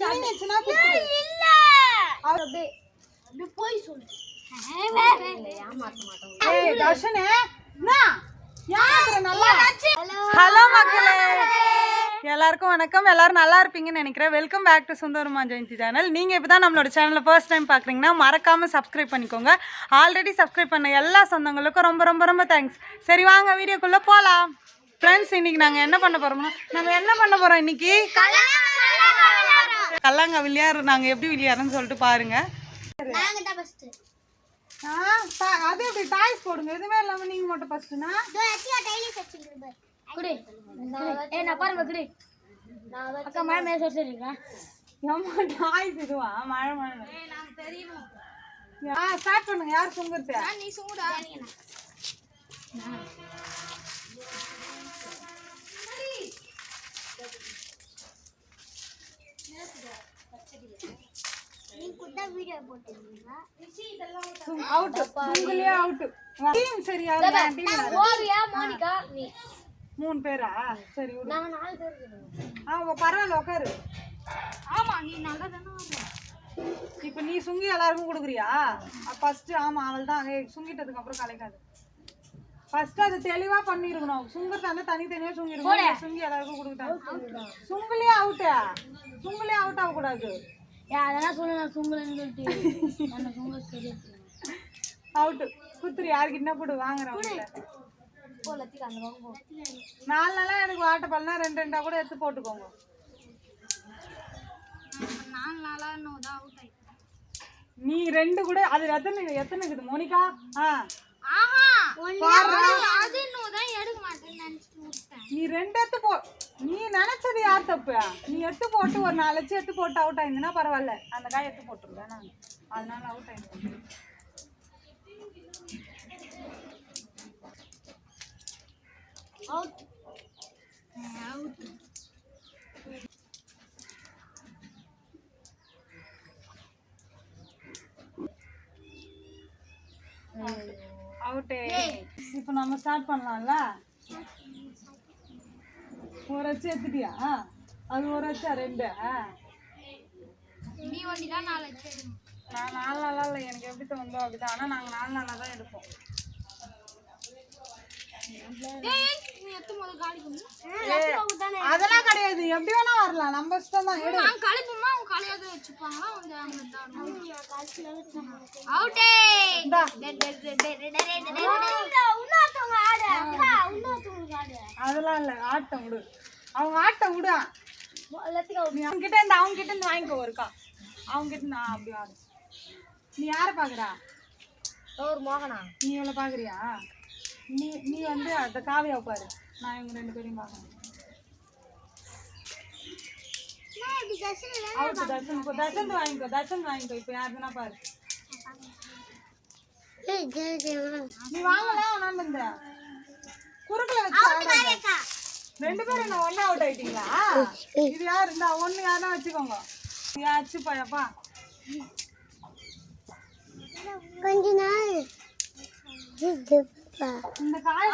சினிங்கிச்சுன்னா குத்துரு. இல்ல. அவர் அப்படியே அப்படி போய் சொல்லு. ஏய் தர்ஷனே என்ன யாரு நல்லா? ஹலோ மக்களே. எல்லாருக்கும் வணக்கம். எல்லாரும் நல்லா இருப்பீங்கன்னு நினைக்கிறேன். Welcome back to Sundarama Jayanthi channel நீங்கள் இப்போ தான் நம்மளோட சேனலை ஃபர்ஸ்ட் டைம் பார்க்குறீங்கன்னா மறக்காமல் சப்ஸ்கிரைப் பண்ணிக்கோங்க. ஆல்ரெடி சப்ஸ்கிரைப் பண்ண எல்லா சொந்தங்களுக்கும் ரொம்ப ரொம்ப ரொம்ப தேங்க்ஸ் சரி வாங்க வீடியோக்குள்ளே போகலாம் ஃப்ரெண்ட்ஸ் இன்னைக்கு நாங்கள் என்ன பண்ண போகிறோம்னா நம்ம என்ன பண்ண போகிறோம் இன்னைக்கு? கல்லாங்க விளையாடு நாங்கள் எப்படி விளையாடுறோம்னு சொல்லிட்டு பாருங்கள் நாங்க தான் ஃபர்ஸ்ட் ஆ, டா- அது எப்படி? டாய்ஸ் போடுங்க. எதுவுமே இல்லாம நீங்க மட்டும் பாரு. குடி. ஏய் நான் பாருங்க குடி. நான் அக்கா மழை மேல சொல்லிருக்கேன் ஏமா டாய்ஸ் இதுவா? மழை மழை. நான் தெரியும்? ஆ ஸ்டார்ட் பண்ணுங்க. யார் சுங்குறது நீ சுங்குடா நீ கூட வீடியோ போட்டுருக்கீங்களா அவுட் சுங்குலயே அவுட் டீம் சரியா டீம் ஓவியா மோனிகா நீ மூணு பேரா? சரி பரவாயில்ல உட்காரு ஆமா நீ நல்லா இப்போ நீ சுங்கி எல்லாருக்கும் கொடுக்குறியா? ஃபர்ஸ்ட் ஆமா அவள் தான் சுங்கிட்டதுக்கு அப்புறம் கலைக்காது. ஃபர்ஸ்ட் அது தெளிவா பண்ணிருக்கணும் சுங்குறது வந்து தனித்தனியா சுங்கிருக்கணும் சுங்கி எல்லாருக்கும் கொடுத்தாங்க சுங்குலயே அவுட்டா சுங்குலயே அவுட் ஆக கூடாது யா அதெல்லாம் சொல்ல நான் சுங்குலன்னு சொல்லிட்டு நான் சுங்குல சரி அவுட் குத்துரு யாருக்கு என்ன போடு வாங்குறவங்க போ லத்திகா அந்த பக்கம் போ. நாலு நாளா எனக்கு வாட்ட பல்னா ரெண்டு ரெண்டா கூட எடுத்து போட்டுக்கோங்க. நாலு நாளா இன்னும் தான் அவுட் நீ ரெண்டு கூட அது எத்தனை எத்தனை இருக்குது மோனிகா? ஆ. நீ ரெண்டு எடுத்து போ. நீ நினைச்சது யார் தப்பு? நீ எடுத்து போட்டு ஒரு நாலு லட்சம் எடுத்து போட்டு அவுட் ஆயிருந்தா பரவாயில்ல. அந்த காய் எடுத்து போட்டுருவேன் நான் அதனால அவுட் ஆயிருந்தேன். அவுட் அவுட் அவுட்டு இப்போ நம்ம ஸ்டார்ட் பண்ணலாம்ல? ஒரு அச்சு எடுத்துட்டியா? அது ஒரு அச்சா ரெண்டு. நீ ஒண்டி தான் நாலு நான் நாலு நாளா இல்லை எனக்கு எப்படி தோணுதோ அப்படிதான். ஆனால் நாங்கள் நாலு நாளாக தான் எடுப்போம். அதெல்லாம் கிடையாது. எப்படி வேணா வரலாம். நம்ம இஷ்டம் தான் எடு. நான் கழிப்புமா? அவங்க கலையாத வச்சுப்பாங்களா? வந்து அவங்க அவுட்டே! இந்தா. இன்னொருத்தவங்க ஆடு. அக்கா இன்னொருத்தவங்க ஆடு. அதெல்லாம் இல்லை. ஆட்டம் விடு. அவங்க ஆட்டம் விடு. லத்திகா நீ அவங்க கிட்ட இருந்து அவங்க கிட்ட இருந்து வாங்கிக்கோ ஒருக்கா அவங்க கிட்ட நான் அப்படி ஆடு. நீ யாரை பாக்குறா? ஒரு மோகனா? நீ இவ்வளோ பாக்குறியா? நீ நீ வந்து அந்த காவியா பாரு. நான் இவங்க ரெண்டு பேரையும் பார்க்கறேன் அவுட்டு தர்ஷன் இப்போ தர்ஷன் வாங்கிக்கோ தர்ஷன் வாங்கிக்கோ. இப்போ யாருன்னா பாரு. நீ வாங்கல நான் இந்த. குறுக்கல வச்சு. ரெண்டு பேரும் என்ன ஒண்ணா அவுட் ஆயிட்டீங்களா? இது யாரு இருந்தா ஒண்ணு யாருன்னா வச்சுக்கோங்க. யாச்சு பழப்பா. கொஞ்ச நாள். இந்த காய்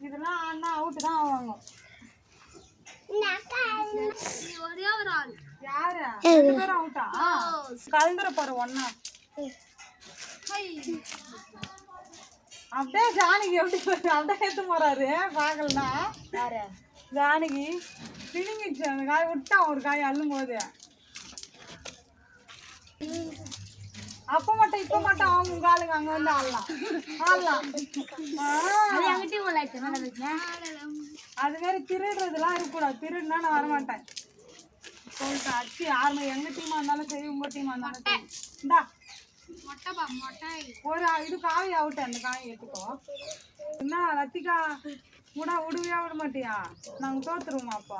இதெல்லாம் ஆனா அவுட் தான் ஆவாங்க கலந்துர பாரு ஒண்ணா. அப்படியே ஜானகி எப்படி? அப்படியே எடுத்து போறாரு. பாக்கலனா யாரு? ஜானகி. பிடிங்கிச்சு அந்த காய் விட்டான் ஒரு காய் அள்ளும் போது அப்ப மட்டும் இப்ப மட்டும் அவங்க உங்க ஆளுங்க அங்க வந்து ஆடலாம். ஆடலாம். அது மாதிரி திருடுறதுலாம் இருக்கக்கூடாது. திருடுனா நான் வரமாட்டேன். சொல்லிட்டேன் அச்சு யாருமே எங்க டீமா இருந்தாலும் சரி உங்க டீமா இருந்தாலும் சரி. இந்தா. ஒரு இது காய் அவுட்டு அந்த காய் எடுத்துக்கோ. என்ன ரத்திகா விடா விடுவியா விட மாட்டியா? நாங்க தோத்துருவோமா அப்போ?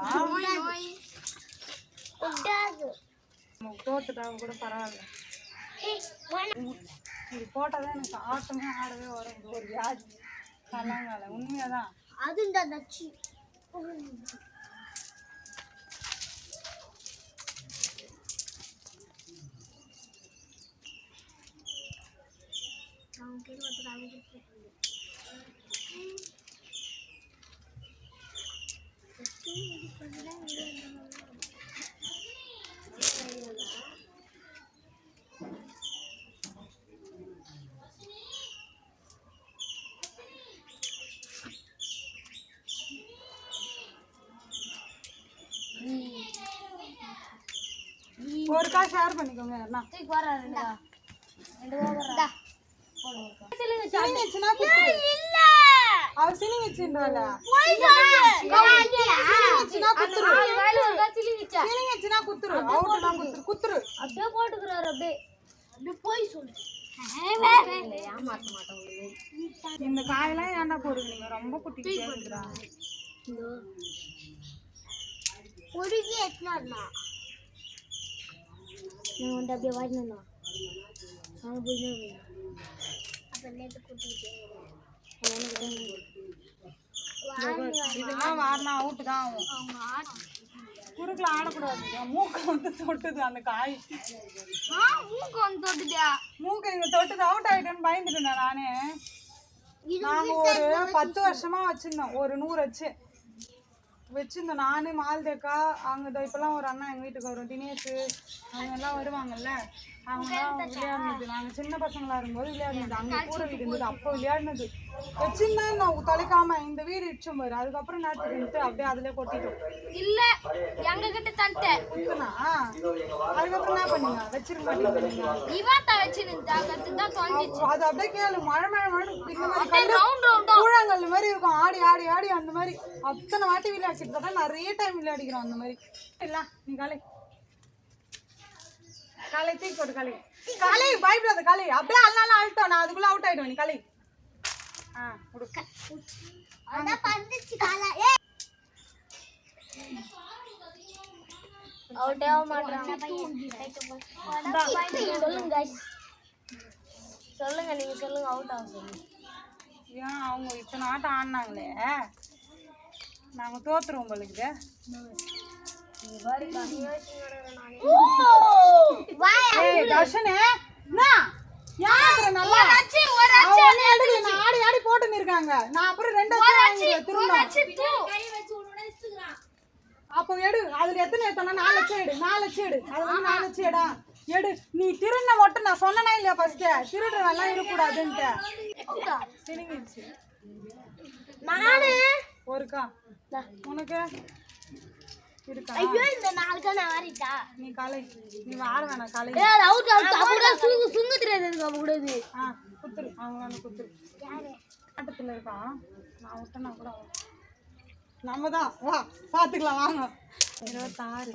நமக்கு தோத்துட்டா கூட பரவாயில்ல. இது போட்டாதான் எனக்கு ஆட்டமே ஆடவே வரும். இது ஒரு வியாதி. கல்லாங்கால உண்மையாதான். அது இந்த நச்சு ஒரு காய் ஷேர் பண்ணிக்கோங்க யாருன்னா தூக்கி போடுறா ரெண்டு ரெண்டு போடுறா சொல்லுங்க சினிங்கிச்சுன்னா குத்துரு அவ சினிங்கிச்சுன்றால சினிங்கிச்சுன்னா குத்துரு. சிலிங்கிச்சா சினிங்கிச்சுன்னா குத்துரு. அவுட்டுனா குத்துரு. குத்துரு. அப்படியே போட்டுக்கிறாரு அப்படியே. அப்படியே போய் சொல்லு. இந்த காயெல்லாம் ஏன்டா போடுங்க நீங்க? ரொம்ப குட்டி பொறுக்கி எத்தனா நான் வந்து அப்படியே வாடினா அங்கே போய் அப்போ நேற்று கூட்டிகிட்டு இதெல்லாம் வாரினா அவுட்டு தான் ஆகும். அவங்க ஆட்டம் குறுக்குல ஆடக்கூடாது. என் மூக்கை வந்து தொட்டுது அந்த காய். மூக்கு வந்து தொட்டுட்டியா மூக்கை இங்க தொட்டுது அவுட் ஆயிட்டேன்னு பயந்துட்டேன் நானே. நாங்க ஒரு பத்து வருஷமா வச்சிருந்தோம். ஒரு நூறு வச்சு. வச்சிருந்தோம் நானு மால்தேக்கா அங்கே இதோ இப்பெல்லாம் ஒரு அண்ணா எங்க வீட்டுக்கு வரும். தினேஷ் அவங்க எல்லாம் வருவாங்கல்ல? அவங்கலாம் விளையாடுனது. நாங்க சின்ன பசங்களா இருக்கும்போது விளையாடுனது. அங்க கூரை வீடு இருந்தது அப்போ விளையாடுனது. வச்சிருந்தா நான் தொலைக்காம இந்த வீடு இடிச்சோம் பாரு அதுக்கப்புறம் நாட்டு அப்படியே அதுல கொட்டிட்டோம். இல்ல எங்க கிட்ட தந்துட்டேன் குத்துனா? அதுக்கப்புறம் என்ன பண்ணீங்க? வச்சிருக்க மாட்டீங்க இவாட்டா வச்சு நின்றா கத்து தான் தொலைஞ்சிச்சு அது அப்படியே கேளு. மழை மழை மழை இந்த மாதிரி கல்லு ரவுண்ட் ரவுண்டா கூழாங்கல் மாதிரி இருக்கும். ஆடி ஆடி ஆடி அந்த மாதிரி. அத்தனை வாட்டி விளையாடிட்டு தான் நிறைய டைம் விளையாடிக்கிறோம் அந்த மாதிரி. இல்ல நீ காலை. காலை தூக்கி போட்டு காலை. காலை பயப்படாத காலை. அப்படியே அல்லாலும் அழுத்தம். நான் அதுக்குள்ள அவுட் ஆயிடுவேன் நீ காலை. ஆ அவுட்டே ஆக மாட்டாங்க சொல்லுங்க. சொல்லுங்க நீங்க சொல்லுங்க அவுட் ஆக சொல்லுங்க. ஏன் அவங்க இத்தனை ஆட்டம் ஆடினாங்களே? நாங்க தோத்துருவோம் உங்களுக்கு ஆடி ஆடி போட்டுன்னு இருக்காங்க நான் அப்புறம் ரெண்டு திரும்ப. அப்போ எடு அதுல எத்தனை எத்தனை நாலு லட்சம் எடு நாலு லட்சம் எடு. அது வந்து நாலு லட்சம் எடா? எடு. நீ திருடின மட்டும் நான் சொன்னனா இல்லையா ஃபர்ஸ்ட் திருடுறவெல்லாம் இருக்கக்கூடாதுன்ட்டு. ஒருக்கா. உனக்கு? இருக்கா ஐயோ இந்த நாளுக்கு நான் ஆறிட்டா நீ காலை நீ வார வேணாம் காலை ஏய் அவுட் அவுட் சுங்கு சுங்கு தெரியாது எனக்கு ஆ குத்துரு அவங்க வந்து குத்துரு. ஆட்டத்தில் இருக்கான் நான் கூட. நம்ம தான். வா பார்த்துக்கலாம் வாங்க. இருபத்தாறு.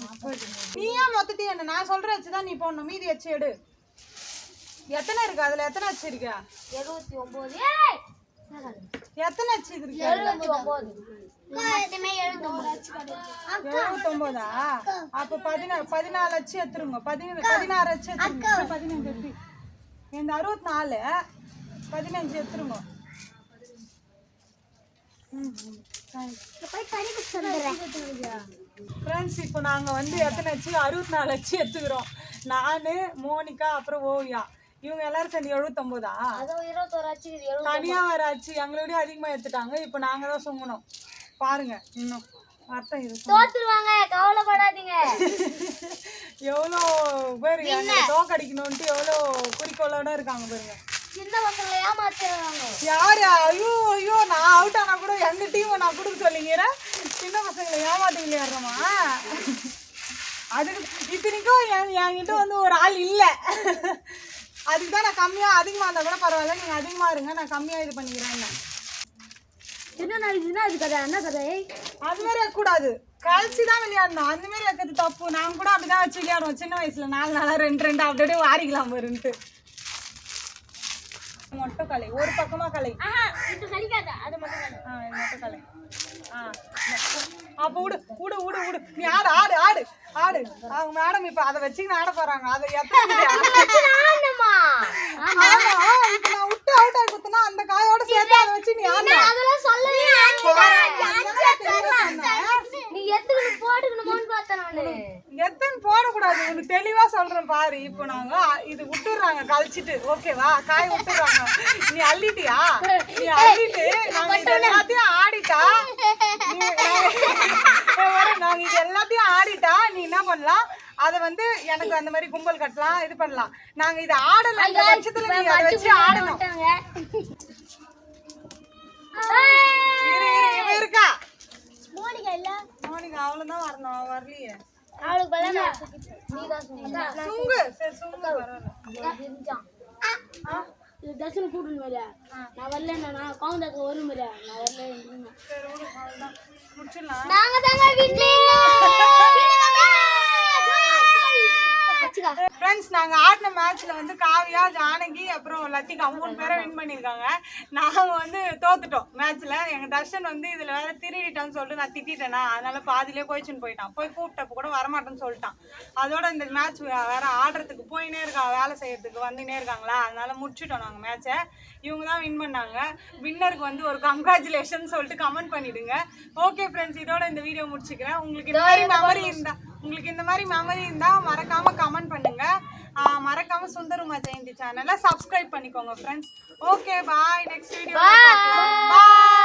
முப்பது. நீ ஏன் மொத்தத்தையும் என்ன? நான் சொல்ற வச்சு தான் நீ போடணும். மீதி வச்சு எடு. எத்தனை இருக்கு? அதுல எத்தனை வச்சு இருக்க எழுபத்தி ஒன்பது எத்தனை வச்சு இருக்கு? எழுபத்தி ஒன்பது எழுபத்தொம்போதா அப்போ பதினாறு பதினாலு வச்சு எடுத்துருங்க. பதினேழு பதினாறு வச்சு எடுத்துருங்க. பதினஞ்சு எடுத்து இந்த அறுபத்தி நாலு பதினஞ்சு எடுத்துருங்க. ஃப்ரெண்ட்ஸ் இப்போ நாங்கள் வந்து எத்தனை வச்சு அறுபத்தி நாலு வச்சு எடுத்துக்கிறோம். நான் மோனிகா அப்புறம் ஓவியா. இவங்க எல்லாரும் சேர்ந்து எழுபத்தொம்போதா அது இருபத்தோரு ஆச்சு இது எழுபது தனியாக வேற ஆச்சு. எங்களோடய அதிகமாக எடுத்துட்டாங்க. இப்போ நாங்கள் தான் சுங்கணும். பாருங்க இன்னும். அர்த்தம் இது தோத்துருவாங்க. கவலைப்படாதீங்க. எவ்வளோ பேர் எங்களை தோக்கடிக்கணும்ட்டு எவ்வளோ குறிக்கோளோட இருக்காங்க பாருங்க. சின்ன பசங்களை ஏமாத்துறாங்க யாரு? ஐயோ ஐயோ நான் அவுட் ஆனா கூட எங்க டீமை நான் கொடுக்க சொல்லிங்கிறேன் சின்ன பசங்களை ஏமாத்தி விளையாடுறோமா அதுக்கு இத்தனைக்கும் என் என்கிட்ட வந்து ஒரு ஆள் இல்லை. அதுக்கு தான் நான் கம்மியாக அதிகமாக இருந்தால் கூட பரவாயில்ல. நீங்கள் அதிகமாக இருங்க நான் கம்மியாக இது பண்ணிக்கிறேன் என்ன? நாளைக்கு அது கதை என்ன கதை? அது மாதிரி இருக்கக்கூடாது. கழிச்சு தான் விளையாடணும். அந்த மாதிரி இருக்கிறது தப்பு. நாங்கள் கூட அப்படி தான் வச்சு விளையாடுவோம். சின்ன வயசுல நாலு நாளாக ரெண்டு ரெண்டு அப்படி அப்படியே வாரிக்கலாம் வருன்ட்டு மொட்டை கலை. ஒரு பக்கமாக கலை. அது மட்டும் மட்டும் கலை. ஆ அப்போ விடு விடு விடு விடு. நீ ஆடு ஆடு ஆடு. ஆடு. அவங்க மேடம் இப்போ அதை வச்சுக்கின்னு ஆட போறாங்க. அதை எத்தனை ஆனமா ஆமா. இப்போ நான் விட்டு அவுட் ஆகி குத்துனா அந்த காயோட சேர்த்து அதை வச்சு நீ ஆடு அதெல்லாம் சொல்லவே சொன்னேன். நீ எத்துக்கணும் போட்டுக்கணுமோன்னு பார்த்தேன் நானு. எத்தனை போடக்கூடாது. உனக்கு தெளிவா சொல்றேன் பாரு. இப்போ நாங்க இது விட்டுறாங்க கழிச்சிட்டு. ஓகேவா காய் விட்டுறாங்க நீ அள்ளிட்டியா? நீ அள்ளிட்டு நாங்க எல்லாத்தையும் ஆடிட்டா நாங்க- இது எல்லாத்தையும் ஆடிட்டா நீ என்ன பண்ணலாம்? அதை வந்து எனக்கு அந்த மாதிரி கும்பல் கட்டலாம் இது பண்ணலாம். நாங்க இதை ஆடல இந்த பட்சத்துல நீ அதை வச்சு ஆடணும். இருக்கா? மோனிகா இல்ல? மோனிகா அப்புறம் தான் வரணும் வரலையே. அவளுக்கு சொன்ன சுங்கு. சரி சுங்கு பரவாயில்ல. இது தர்ஷன் கூட்டணும் நான் வரல நான் கவுந்தாக்க வரும் நான் வரல முடிச்சிடலாம். நாங்க தாங்க வீட்ல ஃப்ரெண்ட்ஸ் நாங்கள் ஆடின மேட்ச்சில் வந்து காவியா ஜானகி அப்புறம் லத்திகா மூணு பேரை வின் பண்ணியிருக்காங்க. நாங்கள் வந்து தோத்துட்டோம் மேட்ச்சில் எங்கள் தர்ஷன் வந்து இதில் வேற திருடிட்டான்னு சொல்லிட்டு நான் திட்டிட்டேனா? அதனால பாதியிலே கோயிச்சுன்னு போயிட்டான். போய் கூப்பிட்டப்ப கூட வரமாட்டேன்னு சொல்லிட்டான். அதோட இந்த மேட்ச் வேற ஆடுறதுக்கு போயினே இருக்கா வேலை செய்யறதுக்கு வந்துனே இருக்காங்களா? அதனால முடிச்சிட்டோம் நாங்கள் மேட்ச்சை இவங்க தான் வின் பண்ணாங்க. வின்னருக்கு வந்து ஒரு கங்க்ராச்சுலேஷன் சொல்லிட்டு கமெண்ட் பண்ணிடுங்க. ஓகே ஃப்ரெண்ட்ஸ் இதோட இந்த வீடியோ முடிச்சுக்கிறேன். உங்களுக்கு இந்த மாதிரி மெமரி இருந்தா உங்களுக்கு இந்த மாதிரி மெமரி இருந்தா மறக்காம கமெண்ட் பண்ணுங்க. ஆஹ் மறக்காம சுந்தருமா ஜெயந்தி சேனலை சப்ஸ்கிரைப் பண்ணிக்கோங்க friends okay bye next video bye